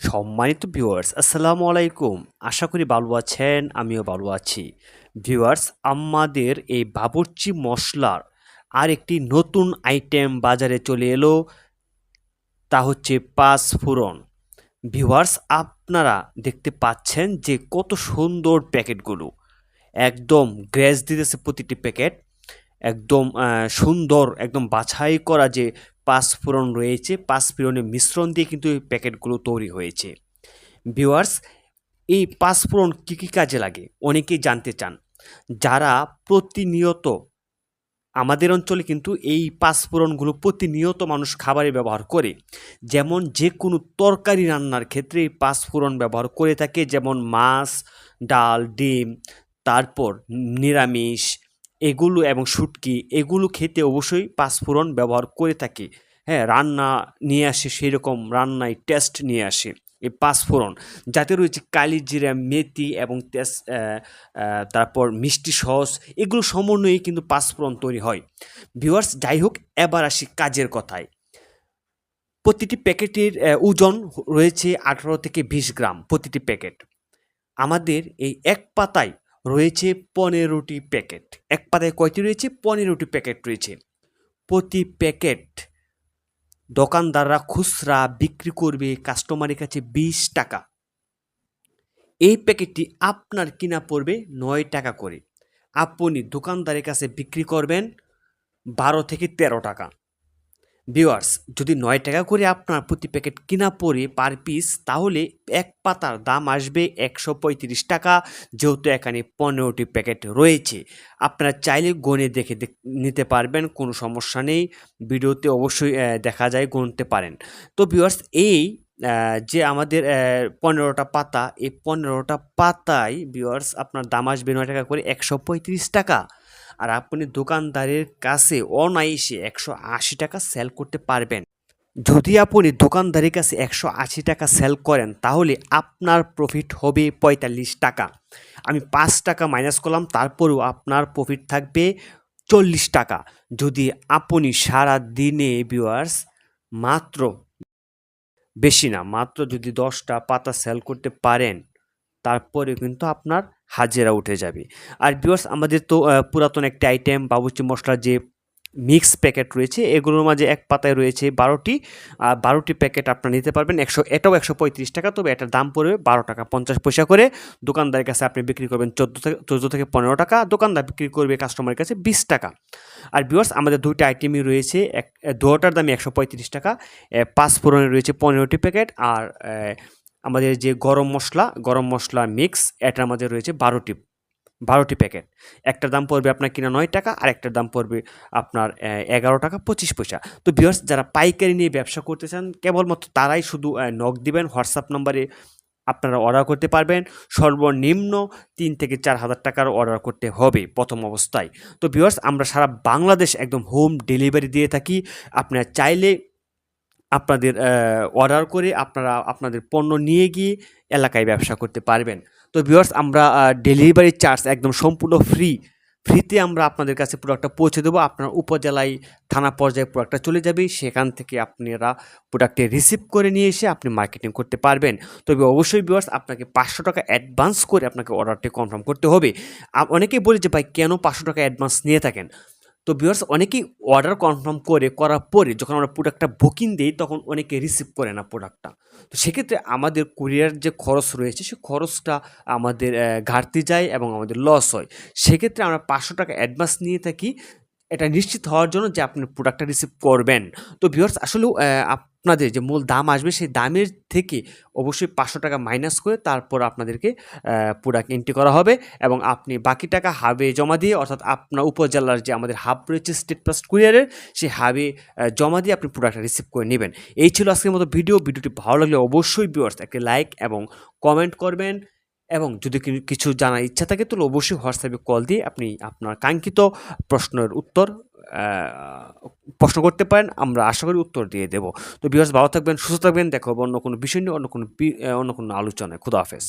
সম্মানিত ভিউয়ার্স আসসালামু আলাইকুম। আশা করি ভালো আছেন, আমিও ভালো আছি। ভিউয়ার্স আমাদের এই বাবুর্চি মশলার আর একটি নতুন আইটেম বাজারে চলে এলো, তা হচ্ছে পাঁচ ফোড়ন। ভিউয়ার্স আপনারা দেখতে পাচ্ছেন যে কত সুন্দর প্যাকেটগুলো। একদম গ্রেস দিতেছে প্রতিটি প্যাকেট। একদম সুন্দর, একদম বাছাই করা যে পাঁচফোড়ন রয়েছে পাঁচফোড়নের মিশ্রণ দিয়ে কিন্তু এই প্যাকেটগুলো তৈরি হয়েছে। ভিউয়ার্স, এই পাঁচফোড়ন কী কী কাজে লাগে? অনেকেই জানতে চান। যারা প্রতিনিয়ত আমাদের অঞ্চলে কিন্তু এই পাঁচফোড়নগুলো প্রতিনিয়ত মানুষ খাবারে ব্যবহার করে, যেমন যে কোনো তরকারি রান্নার ক্ষেত্রে এই পাঁচফোড়ন ব্যবহার করে থাকে, যেমন মাছ, ডাল, ডিম, তারপর নিরামিষ এগুলো এবং শুটকি এগুলো খেতে অবশ্যই পাঁচফোড়ন ব্যবহার করে থাকি। হ্যাঁ রান্না নিয়ে আসে সেই রকম রান্নায় টেস্ট নিয়ে আসে এই পাঁচফোড়ন যাতে রয়েছে কালি জিরা মেথি এবং আহ, তারপর মিষ্টি সস এগুলো সমন্বয়ে কিন্তু পাঁচফোড়ন তৈরি হয়। ভিউয়ার্স যাই হোক এবার আসি কাজের কথায়। প্রতিটি প্যাকেটের ওজন রয়েছে আঠারো থেকে বিশ গ্রাম প্রতিটি প্যাকেট। আমাদের এই এক পাতায় রয়েছে পনেরোটি প্যাকেট। এক পাতায় কয়টি রয়েছে? পনেরোটি প্যাকেট রয়েছে। প্রতি প্যাকেট দোকানদাররা খুচরা বিক্রি করবে কাস্টমারের কাছে বিশ টাকা। এই প্যাকেটটি আপনার কিনা পড়বে নয় টাকা করে। আপনি দোকানদারের কাছে বিক্রি করবেন বারো থেকে তেরো টাকা। ভিওয়ার্স যদি নয় টাকা করে আপনার প্রতি প্যাকেট কিনা পড়ে পার পিস তাহলে এক পাতার দাম আসবে একশো পঁয়ত্রিশ টাকা, যেহেতু এখানে পনেরোটি প্যাকেট রয়েছে। আপনারা চাইলে গণে দেখে নিতে পারবেন, কোনো সমস্যা নেই। ভিডিওতে অবশ্যই দেখা যায়, গুনতে পারেন। তো ভিওয়ার্স এই যে আমাদের পনেরোটা পাতা, এই পনেরোটা পাতায় ভিওয়ার্স আপনার দাম আসবে নয় টাকা করে একশো পঁয়ত্রিশ টাকা। আর আপনি দোকানদারের কাছে অনায়াসে একশো আশি টাকা সেল করতে পারবেন। যদি আপনি দোকানদারের কাছে একশো আশি টাকা সেল করেন, তাহলে আপনার প্রফিট হবে পঁয়তাল্লিশ টাকা। আমি পাঁচ টাকা মাইনাস করলাম, তারপরেও আপনার প্রফিট থাকবে চল্লিশ টাকা। যদি আপনি সারা দিনে ভিউয়ার্স মাত্র বেশি না, মাত্র যদি দশটা পাতা সেল করতে পারেন তারপরে কিন্তু আপনার হাজিরা উঠে যাবে। আর বিয়ার্স আমাদের তো পুরাতন একটি আইটেম বাবুচি মশলার যে মিক্স প্যাকেট রয়েছে, এগুলোর মাঝে এক পাতায় রয়েছে বারোটি। আর বারোটি প্যাকেট আপনারা নিতে পারবেন। একশো, এটাও একশো পঁয়ত্রিশ টাকা, তবে এটার দাম পড়বে বারো টাকা পঞ্চাশ পয়সা করে। দোকানদারের কাছে আপনি বিক্রি করবেন চোদ্দ থেকে চোদ্দ থেকে পনেরো টাকা, দোকানদার বিক্রি করবে কাস্টমারের কাছে বিশ টাকা। আর বিয়ার্স আমাদের দুইটা আইটেমই রয়েছে, এক দুটার দামে একশো পঁয়ত্রিশ টাকা পাঁচ ফোড়নের রয়েছে পনেরোটি প্যাকেট আর আমাদের যে গরম মশলা গরম মশলা মিক্স এটার মধ্যে রয়েছে বারোটি বারোটি প্যাকেট একটার দাম পড়বে আপনার কিনা নয় টাকা, আর একটার দাম পড়বে আপনার এগারো টাকা পঁচিশ পয়সা। তো ভিউয়ার্স যারা পাইকারি নিয়ে ব্যবসা করতে চান, কেবলমাত্র তারাই শুধু নক দিবেন হোয়াটসঅ্যাপ নম্বরে আপনারা অর্ডার করতে পারবেন। সর্বনিম্ন তিন থেকে চার হাজার টাকার অর্ডার করতে হবে প্রথম অবস্থায়। তো ভিউয়ার্স আমরা সারা বাংলাদেশ একদম হোম ডেলিভারি দিয়ে থাকি। আপনারা চাইলে আপনাদের অর্ডার করে আপনারা আপনাদের পণ্য নিয়ে গিয়ে এলাকায় ব্যবসা করতে পারবেন। তো ভিউয়ার্স আমরা ডেলিভারি চার্জ একদম সম্পূর্ণ ফ্রি ফ্রিতে আমরা আপনাদের কাছে প্রোডাক্টটা পৌঁছে দেবো। আপনার উপজেলায়, থানা পর্যায়ে প্রোডাক্টটা চলে যাবে। সেখান থেকে আপনারা প্রোডাক্টটি রিসিভ করে নিয়ে এসে আপনি মার্কেটিং করতে পারবেন। তবে অবশ্যই ভিউয়ার্স আপনাকে পাঁচশো টাকা অ্যাডভান্স করে আপনাকে অর্ডারটি কনফার্ম করতে হবে। অনেকেই বলে যে, ভাই, কেন পাঁচশো টাকা অ্যাডভান্স নিয়ে থাকেন? তো ভিউয়ার্স অনেকেই অর্ডার কনফার্ম করে, করার পরে যখন আমরা প্রোডাক্টটা বুকিং দিই, তখন অনেকে রিসিভ করে না প্রোডাক্টটা তো সেক্ষেত্রে আমাদের কুরিয়ার যে খরচ রয়েছে, সে খরচটা আমাদের ঘাটতি যায় এবং আমাদের লস হয়। সেক্ষেত্রে আমরা পাঁচশো টাকা অ্যাডভান্স নিয়ে থাকি এটা নিশ্চিত হওয়ার জন্য যে আপনি প্রোডাক্টটা রিসিভ করবেন। তো ভিউয়ার্স আসলেও আপনাদের যে মূল দাম আসবে, সেই দামের থেকে অবশ্যই পাঁচশো টাকা মাইনাস করে তারপর আপনাদেরকে প্রোডাক্ট এন্ট্রি করা হবে এবং আপনি বাকি টাকা হাবে জমা দিয়ে, অর্থাৎ আপনার উপজেলার যে আমাদের হাব রয়েছে স্টেট প্লাস কুরিয়ারের সেই হাবে জমা দিয়ে আপনি প্রোডাক্টটা রিসিভ করে নেবেন। এই ছিল আজকের মতো ভিডিও ভিডিওটি ভালো লাগলে অবশ্যই ভিউয়ার্স একটি লাইক এবং কমেন্ট করবেন। এবং যদি কিছু জানার ইচ্ছা থাকে, তাহলে অবশ্যই হোয়াটসঅ্যাপে কল দিয়ে আপনি আপনার কাঙ্ক্ষিত প্রশ্নের উত্তর প্রশ্ন করতে পারেন, আমরা আশা করি উত্তর দিয়ে দেবো। তো বিহার ভালো থাকবেন, সুস্থ থাকবেন, দেখো অন্য কোনো বিষয় নিয়ে, অন্য কোনো অন্য কোনো আলোচনায়। খুদা হাফেজ।